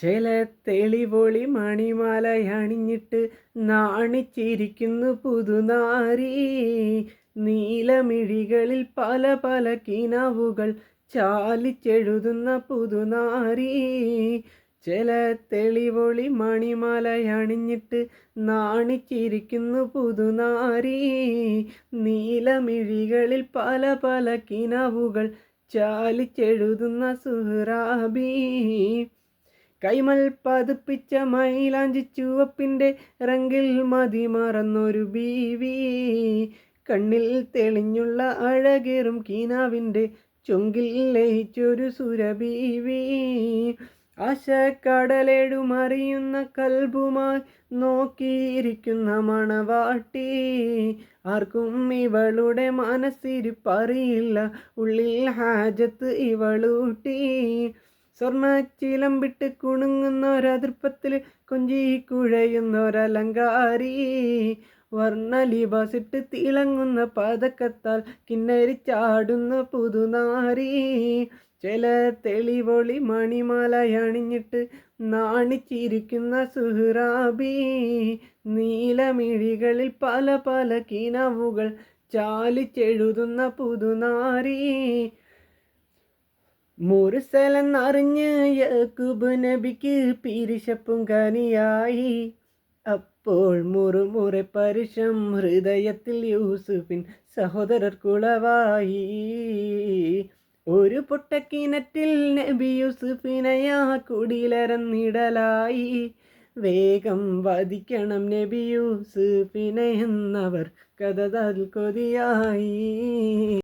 ചില തെളിവൊളി മണിമാലയണിഞ്ഞിട്ട് നാണിച്ചിരിക്കുന്നു പുതുനാരി. നീലമിഴികളിൽ പല പല കിനാവുകൾ ചാലിച്ചെഴുതുന്ന പുതുനാരി. ചില തെളിവൊളി മണിമാലയണിഞ്ഞിട്ട് നാണിച്ചിരിക്കുന്നു പുതുനാരി. നീലമിഴികളിൽ പല പല കിനാവുകൾ ചാലിച്ചെഴുതുന്ന സുഹ്റാബി. കൈമൽ പതിപ്പിച്ച മൈലാഞ്ചി ചുവപ്പിന്റെ റങ്കിൽ മതി മറന്നൊരു ബീവി. കണ്ണിൽ തെളിഞ്ഞുള്ള അഴകേറും കീനാവിന്റെ ചൊങ്കിൽ ലയിച്ചൊരു സുരബീവി. ആശക്കടലെടുമറിയുന്ന കൽബുമായി നോക്കിയിരിക്കുന്ന മണവാട്ടി. ആർക്കും ഇവളുടെ മനസ്സിരിപ്പറിയില്ല ഉള്ളിൽ ഹാജത്ത് ഇവളൂട്ടി. സ്വർണച്ചിലമ്പിട്ട് കുണുങ്ങുന്നൊരതിർപ്പത്തിൽ കൊഞ്ചി കുഴയുന്നൊരലങ്കാരി വർണലിബാസിട്ട് തിളങ്ങുന്ന പതക്കത്താൽ കിന്നരിച്ചാടുന്ന പുതുനാരി. ചില തെളിവൊളി മണിമാലയണിഞ്ഞിട്ട് നാണിച്ചിരിക്കുന്ന സുഹ്റാബി. നീലമിഴികളിൽ പല പല കിനവുകൾ ചാലിച്ചെഴുതുന്ന പുതുനാരി. മുറുസലെന്നറിഞ്ഞ് യക്കൂബ് നബിക്ക് പിരിശപ്പും കനിയായി അപ്പോൾ മുറുമുറെ പരുഷം ഹൃദയത്തിൽ യൂസുഫിൻ സഹോദരർ കുളവായി. ഒരു പൊട്ടക്കിണറ്റിൽ നബി യൂസുഫിനയാ കുടിലരന്നിടലായി. വേഗം വധിക്കണം നബി യൂസുഫിനെ എന്നവർ കഥ കൊതിയായി